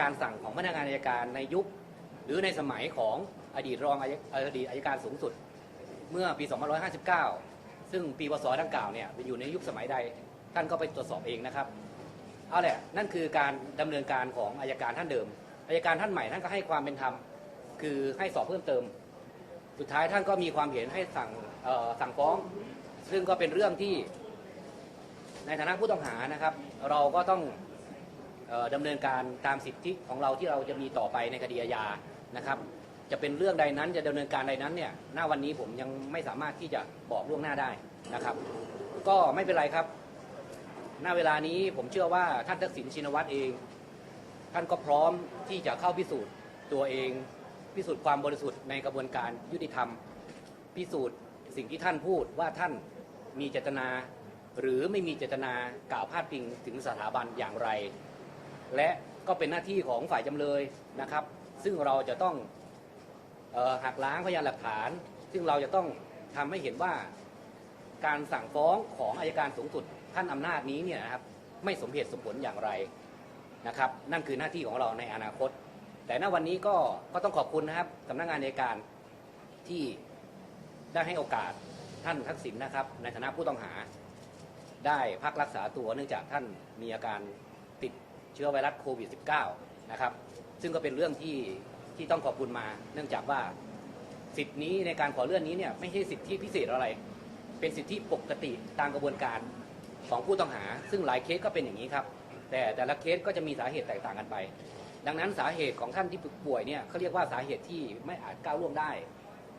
การสั่งของพนักงานอัยการในยุค หรือในสมัยของอดีตรองอดีตอัยการสูงสุด เมื่อปี 2559 ซึ่งปีพศดังกล่าวเนี่ยเป็นอยู่ในยุคสมัยใดท่านก็ไปตรวจสอบเองนะครับเอาแหละนั่นคือการดำเนินการของอายการท่านเดิมอายการท่านใหม่ท่านก็ให้ความเป็นธรรมคือให้สอบเพิ่มเติม สุดท้ายท่านก็มีความเห็นให้สั่งสั่งฟ้อง ซึ่งก็เป็นเรื่องที่ในฐานะผู้ต้องหานะครับ เราก็ต้อง ดำเนินการตามสิทธิของเราที่เราจะมีต่อไปในคดีอาญานะครับจะเป็นเรื่องใดนั้นจะดำเนินการใดนั้นเนี่ยหน้าวันนี้ผมยังไม่สามารถที่จะบอกล่วงหน้าได้นะครับ ก็ไม่เป็นไรครับ ณเวลานี้ผมเชื่อว่าท่านทักษิณชินวัตรเอง ท่านก็พร้อมที่จะเข้าพิสูจน์ตัวเองพิสูจน์ความบริสุทธิ์ในกระบวนการยุติธรรม พิสูจน์สิ่งที่ท่านพูดว่าท่านมีเจตนา หรือไม่มีเจตนากล่าวพาดพิงถึงสถาบันอย่างไร และก็เป็นหน้าที่ของฝ่ายจำเลยนะครับ ซึ่งเราจะต้องออหักล้างพยานหลักฐาน ซึ่งเราจะต้องทำให้เห็นว่าการสั่งฟ้องของอายการสูงสุดท่านอำนาจนี้เนี่ยนะครับไม่สมเหตุสมผลอย่างไรนะครับ นั่นคือหน้าที่ของเราในอนาคต แต่ณวันนี้ก็ก็ต้องขอบคุณนะครับสำนักงานในการที่ได้ให้โอกาสท่านทักษิณนะครับ ในฐานะผู้ต้องหาได้พักรักษาตัวเนื่องจากท่านมีอาการ ชื้อไวรัสโควิด -19 นะครับ ซึ่งก็เป็นเรื่องที่ที่ต้องขอบคุณมา เนื่องจากว่าสิทธินี้ในการขอเลื่อนนี้เนี่ยไม่ใช่สิทธิพิเศษอะไร เป็นสิทธิปกติตามกระบวนการของผู้ต้องหา ซึ่งหลายเคสก็เป็นอย่างนี้ครับ แต่แต่ละเคสก็จะมีสาเหตุแตกต่างกันไป ดังนั้นสาเหตุของท่านที่ป่วยเนี่ยเขาเรียกว่าสาเหตุที่ไม่อาจก้าวล่วงได้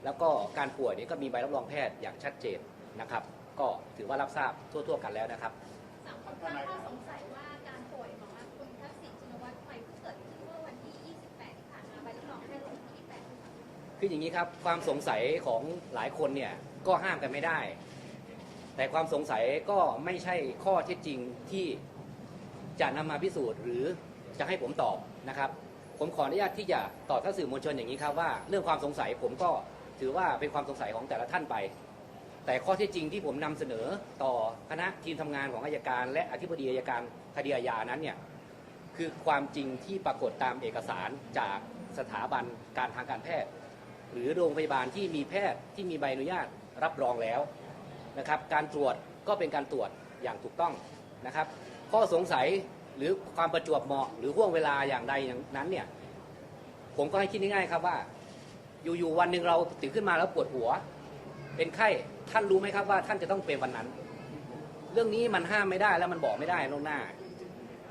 แล้วก็การป่วยเนี่ยก็มีใบรับรองแพทย์อย่างชัดเจนนะครับ ก็ถือว่ารับทราบทั่ว ๆ กันแล้วนะครับสังคมตั้งข้อสงสัยว่า คืออย่างนี้ครับความสงสัยของหลายคนเนี่ยก็ห้ามกันไม่ได้ แต่ความสงสัยก็ไม่ใช่ข้อเท็จจริงที่จะนำมาพิสูจน์ หรือจะให้ผมตอบนะครับ ผมขออนุญาตที่จะตอบท่านสื่อมวลชนอย่างนี้ครับว่าเรื่องความสงสัยผมก็ถือว่าเป็นความสงสัยของแต่ละท่านไป แต่ข้อเท็จจริงที่ผมนำเสนอต่อคณะทีมทำงานของอายการ และอธิบดีอายการคดีอาญานั้นเนี่ยคือความจริงที่ปรากฏตามเอกสารจากสถาบันการทางการแพทย์ หรือโรงพยาบาลที่มีแพทย์ที่มีใบอนุญาตรับรองแล้วนะครับการตรวจก็เป็นการตรวจอย่างถูกต้องนะครับ ข้อสงสัยหรือความประจวบเหมาะ หรือห่วงเวลาอย่างใดอย่างนั้นเนี่ยผมก็ให้คิดง่ายๆครับว่า อยู่ๆวันหนึ่งเราตื่นขึ้นมาแล้วปวดหัว เป็นไข้ท่านรู้ไหมครับว่าท่านจะต้องเป็นวันนั้น เรื่องนี้มันห้ามไม่ได้แล้วมันบอกไม่ได้ล่วงหน้า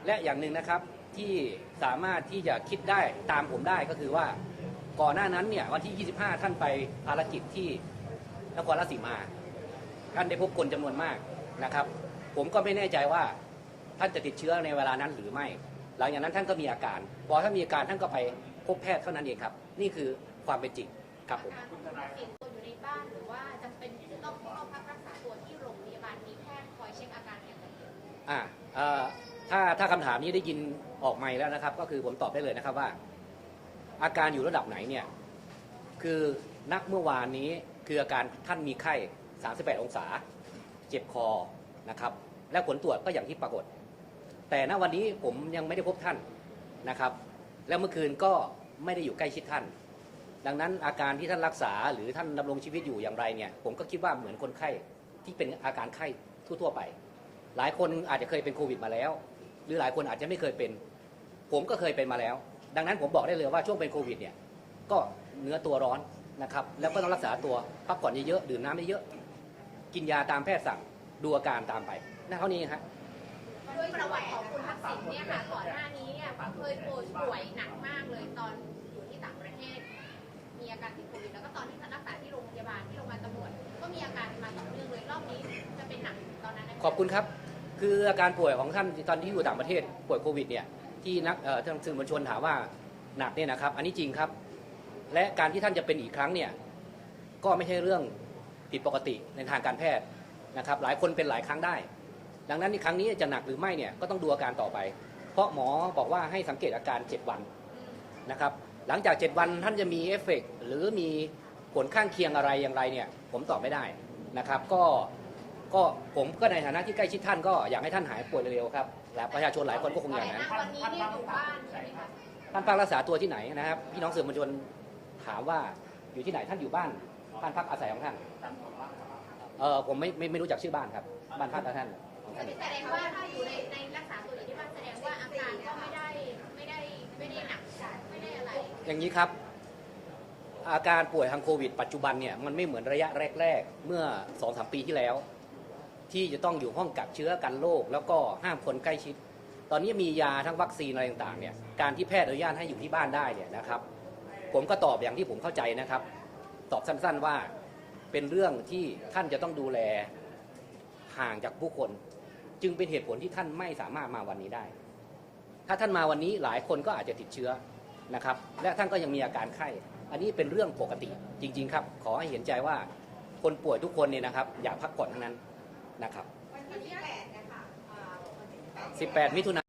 และอย่างหนึ่งนะครับที่สามารถที่จะคิดได้ตามผมได้ก็คือว่า ก่อนหน้านั้นเนี่ยวันที่ 25 ท่านไปภารกิจที่นครราชสีมา ท่านได้พบคนจำนวนมากนะครับ ผมก็ไม่แน่ใจว่าท่านจะติดเชื้อในเวลานั้นหรือไม่ หลังจากนั้นท่านก็มีอาการ พอท่านมีอาการท่านก็ไปพบแพทย์เท่านั้นเองครับ นี่คือความเป็นจริงครับผมการเสี่ยงตัวอยู่ในบ้านหรือว่าจำเป็นที่จะต้องเข้าพักรักษาตัวที่โรงพยาบาลมีแพทย์คอยเช็คอาการอย่างละเอียดอ่าเอ่อถ้าถ้าคำถามนี้ได้ยินออกไม่แล้วนะครับ ก็คือผมตอบได้เลยนะครับว่า อาการอยู่ระดับไหนเนี่ยคือนักเมื่อวานนี้คืออาการท่านมีไข้ 38 องศา เจ็บคอนะครับ และผลตรวจก็อย่างที่ปรากฏ แต่ณวันนี้ผมยังไม่ได้พบท่านนะครับ แล้วเมื่อคืนก็ไม่ได้อยู่ใกล้ชิดท่าน ดังนั้นอาการที่ท่านรักษาหรือท่านดำรงชีวิตอยู่อย่างไรเนี่ยผมก็คิดว่าเหมือนคนไข้ที่เป็นอาการไข้ทั่วๆไป หลายคนอาจจะเคยเป็นโควิดมาแล้ว หรือหลายคนอาจจะไม่เคยเป็น ผมก็เคยเป็นมาแล้ว ดังนั้นผมบอกได้เลยว่าช่วงเป็นโควิดเนี่ยก็เนื้อตัวร้อนนะครับแล้วก็ต้องรักษาตัวพักผ่อนเยอะๆดื่มน้ำเยอะๆกินยาตามแพทย์สั่งดูอาการตามไปนั่นเท่านี้ครับด้วยประวัติของคุณทักษิณเนี่ยค่ะก่อนหน้านี้เนี่ยเคยป่วยป่วยหนักมากเลยตอนอยู่ที่ต่างประเทศ มีอาการติดโควิดแล้วก็ตอนที่รักษาที่โรงพยาบาลที่โรงพยาบาลตำรวจก็มีอาการมาต่อเนื่องเลยรอบนี้จะเป็นหนักตอนนั้นไหมขอบคุณครับ คืออาการป่วยของท่านตอนที่อยู่ต่างประเทศป่วยโควิดเนี่ย ที่นักเอ่อทางสื่อมวลชนถามว่าหนักเนี่ยนะครับ อันนี้จริงครับ และการที่ท่านจะเป็นอีกครั้งเนี่ยก็ไม่ใช่เรื่องผิดปกติในทางการแพทย์นะครับ หลายคนเป็นหลายครั้งได้ ดังนั้นในครั้งนี้จะหนักหรือไม่เนี่ยก็ต้องดูอาการต่อไป เพราะหมอบอกว่าให้สังเกตอาการ 7 วันนะครับ หลังจาก 7 วันท่านจะมีเอฟเฟกต์หรือมีผลข้างเคียงอะไรอย่างไรเนี่ยผมตอบไม่ได้นะครับ ก็ ก็ผมก็ในฐานะที่ใกล้ชิดท่านก็อยากให้ท่านหายป่วยเร็วๆครับและประชาชนหลายคนก็คงอย่างนั้นแต่ณวันนี้เนี่ยอยู่บ้านใช่ไหมคะท่านพักรักษาตัวที่ไหนนะครับ พี่น้องสื่อมวลชนถามว่าอยู่ที่ไหนท่านอยู่บ้านบ้านพักอาศัยของท่านเออผมไม่ไม่ไม่รู้จักชื่อบ้านครับ บ้านพักของท่านของท่าน แสดงว่าถ้าอยู่ในในรักษาตัวอยู่ที่บ้านแสดงว่าอาการก็ไม่ได้ไม่ได้ไม่ได้หนักไม่ได้อะไร อย่างนี้ครับ อาการป่วยทางโควิดปัจจุบันเนี่ยมันไม่เหมือนระยะแรก ๆ เมื่อ2อสปีที่แล้ว ที่จะต้องอยู่ห้องกักเชื้อกันโรคแล้วก็ห้ามคนใกล้ชิด ตอนนี้มียาทั้งวัคซีนอะไรต่างๆเนี่ยการที่แพทย์อนุญาตให้อยู่ที่บ้านได้เนี่ยนะครับ ผมก็ตอบอย่างที่ผมเข้าใจนะครับ ตอบสั้นๆว่าเป็นเรื่องที่ท่านจะต้องดูแลห่างจากผู้คน จึงเป็นเหตุผลที่ท่านไม่สามารถมาวันนี้ได้ ถ้าท่านมาวันนี้หลายคนก็อาจจะติดเชื้อนะครับ และท่านก็ยังมีอาการไข้ อันนี้เป็นเรื่องปกติจริง ๆ ครับ ขอให้เห็นใจว่าคนป่วยทุกคนเนี่ยนะครับ อยากพักผ่อนทั้งนั้น นะครับ วันที่แปดนะคะ18 มิถุนายน